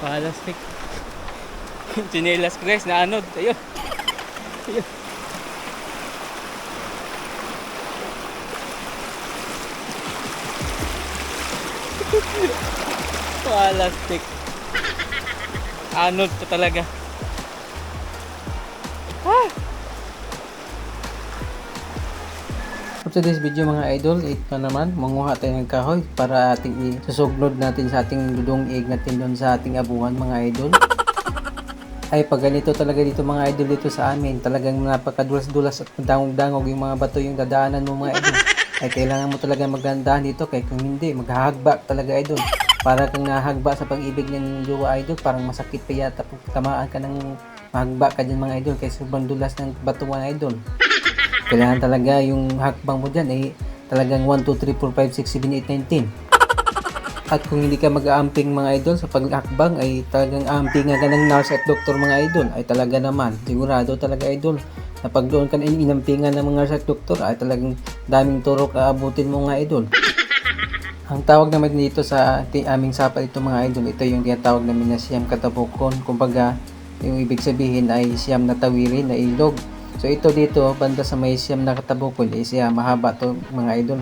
Palastik. Chinelas Grace na anod. Ayun. Ayun. Palastik. Anod pa talaga. For today's video mga idol, ito pa naman, manguha tayo ng kahoy para ating isusugnod natin sa ating dudong ig natin doon sa ating abuhan mga idol. Ay pag ganito talaga dito mga idol dito sa amin, talagang napakadulas-dulas at dangog-dangog yung mga bato yung dadaanan mo mga idol. Ay kailangan mo talaga magandaan dito kaya kung hindi, maghahagba talaga idol. Para kang nahagba sa pag-ibig ng jowa idol, parang masakit pa yata pag tamaan ka ng mahagba ka dyan mga idol kaya sobrang ng bato mga idol. Kailangan talaga yung hakbang mo dyan ay talagang 1, 2, 3, 4, 5, 6, 7, 8, 19. At kung hindi ka mag-aamping mga idol sa paghakbang ay talagang aampingan ka ng nurse at doktor mga idol ay talaga naman sigurado talaga idol na pag doon ka na inampingan ng mga nurse at doktor ay talagang daming turok aabutin mo mga idol. Ang tawag naman dito sa ating aming sapa ito mga idol, ito yung tinatawag namin na siyam katabukon. Kumbaga, yung ibig sabihin ay siyam na tawirin na ilog. So ito dito, banda sa may siyam na katabukon, is siya mahaba to mga idol.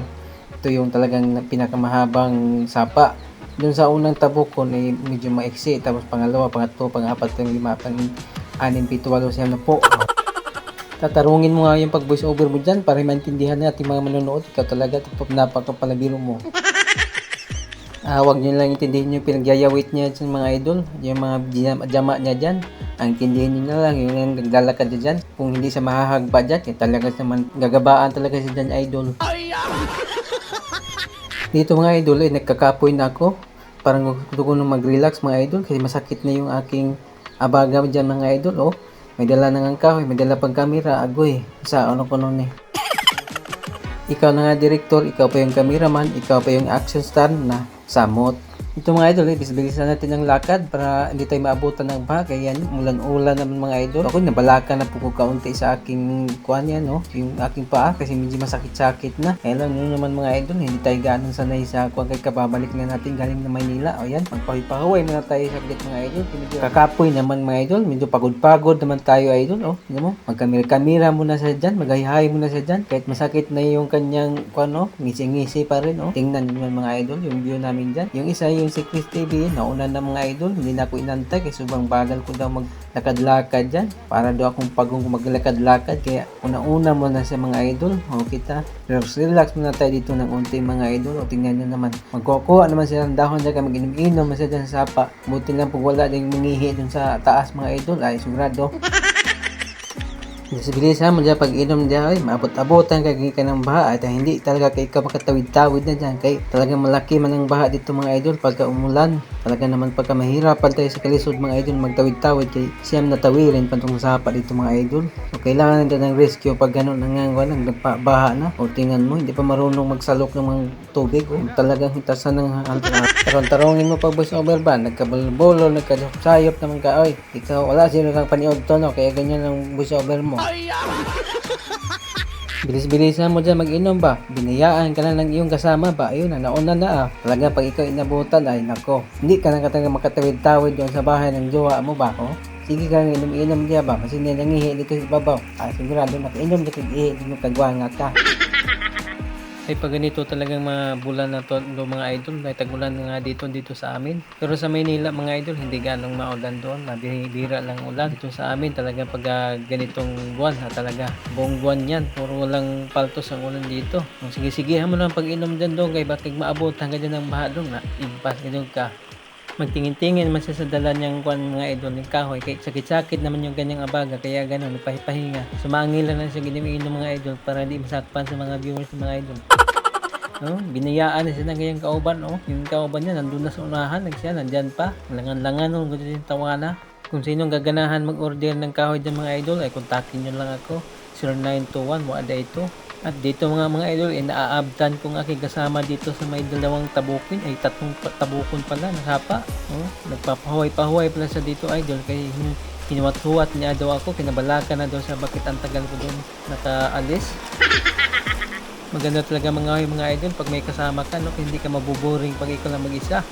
Ito yung talagang pinakamahabang sapa. Doon sa unang tabukon ay medyo maiksi, tapos pangalawa, pangatlo, pangapat, panglima, pang anim, pito, walo, siyam na po. Tatarungin mo nga yung pag voice over mo dyan para maintindihan natin mga manonood. Ikaw talaga, napakapalabiro mo. Ah, wag niyo lang intindihin yung pinagyayawit niya sa mga idol, yung mga jama niya dyan. Ang intindihin niyo na lang yung yung naglalakad dyan. Kung hindi siya mahahagba dyan, kaya talaga naman gagabaan talaga si dyan idol. Dito mga idol, eh, nagkakapoy na ako. Parang gusto ko nung mag-relax mga idol kasi masakit na yung aking abaga dyan mga idol. Oh, may dala na ng kahoy, may dala pang kamera. Agoy, sa ano ko nun eh. Ikaw na nga director, ikaw pa yung cameraman, ikaw pa yung action star na samot. Ito mga idol, eh, bisbilisan natin ang lakad para hindi tayo maabutan ng baha. Kaya yan, ulan-ulan naman mga idol. Ako, nabalaka na po ko kaunti sa aking kuhan yan, no? Yung aking paa kasi medyo masakit-sakit na. Kaya lang, yun naman mga idol, hindi tayo ganong sanay sa kuhan kay kababalik na natin galing na Maynila. O yan, magpahipahuay muna tayo sa mga idol. Medyo kakapoy naman mga idol, medyo pagod-pagod naman tayo idol. O, yun mo, magkamera-kamera muna sa dyan, maghahihay muna sa dyan. Kahit masakit na yung kanyang, kuhan, no? Ngisi-ngisi pa rin, o. Tingnan nyo mga idol, yung view namin dyan. Yung isa, yung si Chris TV, nauna na mga idol, hindi na ako inantay kasi sobrang bagal ko daw maglakad-lakad dyan. Para daw akong pagong maglakad-lakad, kaya una-una mo na sa mga idol, o kita. Relax, relax muna tayo dito ng unti mga idol, o tingnan nyo naman. Magkukuha naman sila ng dahon dyan, kaya mag-inom-inom sila dyan sa sapa. Buti lang pag wala din mangihi dun sa taas mga idol, ay sigurado. Bilisan mo dyan pag inom dyan, ay maabot-abotan kay ka ng baha. At hindi talaga kay ka makatawid-tawid na dyan. Kay talaga malaki man ang baha dito mga idol pagka umulan. Talaga naman pagka mahirapan tayo sa kalisod mga idol magtawid-tawid. Kay siyam na tawirin pantong sapa dito mga idol. So kailangan nila ng rescue pag gano'n nangangwa lang nagpabaha na. O tingnan mo hindi pa marunong magsalok ng mga tubig. O talagang hitasan ng taron-tarongin mo pag voice over ba? Nagkabulbolo nagkasayop naman ka. Oy ikaw wala sino kang paniod to no? Kaya ganyan ang voice over mo Bilis-bilisan mo dyan mag-inom ba? Binayaan ka na ng iyong kasama ba? Ayun na, nauna na ah. Talaga pag ikaw inabutan ay nako. Hindi ka na katanga makatawid-tawid doon sa bahay ng jowa mo ba? Oh? Sige ka nga inom-inom diya ba? Kasi nangihi dito sa babaw. Ah, sigurado nakainom dito ihi dito kagwanga ka. Ay pag ganito talagang mga bulan na to no, mga idol, may tagulan nga dito dito sa amin. Pero sa Maynila mga idol, hindi ganong maulan doon, mabihira lang ulan. Dito sa amin talaga pag ah, ganitong buwan, ha, talaga buong buwan yan, puro walang paltos ang ulan dito. Sige sige mo lang pag-inom dyan doon, kay bakit maabot hanggang dyan ang baha doon, na impas ganyan ka magtingin-tingin man siya sa dala niyang kwan mga idol ng kahoy. Kay sakit-sakit naman yung kanyang abaga kaya gano'n nagpahipahinga sumangil lang siya ginimiin ng mga idol para hindi masakpan sa mga viewers ng mga idol. No binayaan na siya ng ganyang kauban oh. Yung kauban niya nandun na sa unahan nag siya nandyan pa. Langan-langan oh gusto yung tawana. Kung sinong gaganahan mag-order ng kahoy ng mga idol ay kontakin nyo lang ako. 0921 mo ada ito at dito mga mga idol, inaaabtan kong aking kasama dito sa may dalawang tabukin, ay tatlong tabukon pala, nasapa. Oh, nagpapahuay-pahuay pala sa dito idol, kay hin- hinuwat-huwat niya daw ako, kinabalaka na daw sa bakit ang tagal ko doon nakaalis. Maganda talaga mga mga idol pag may kasama ka, no? hindi ka mabuboring pag ikaw lang mag-isa.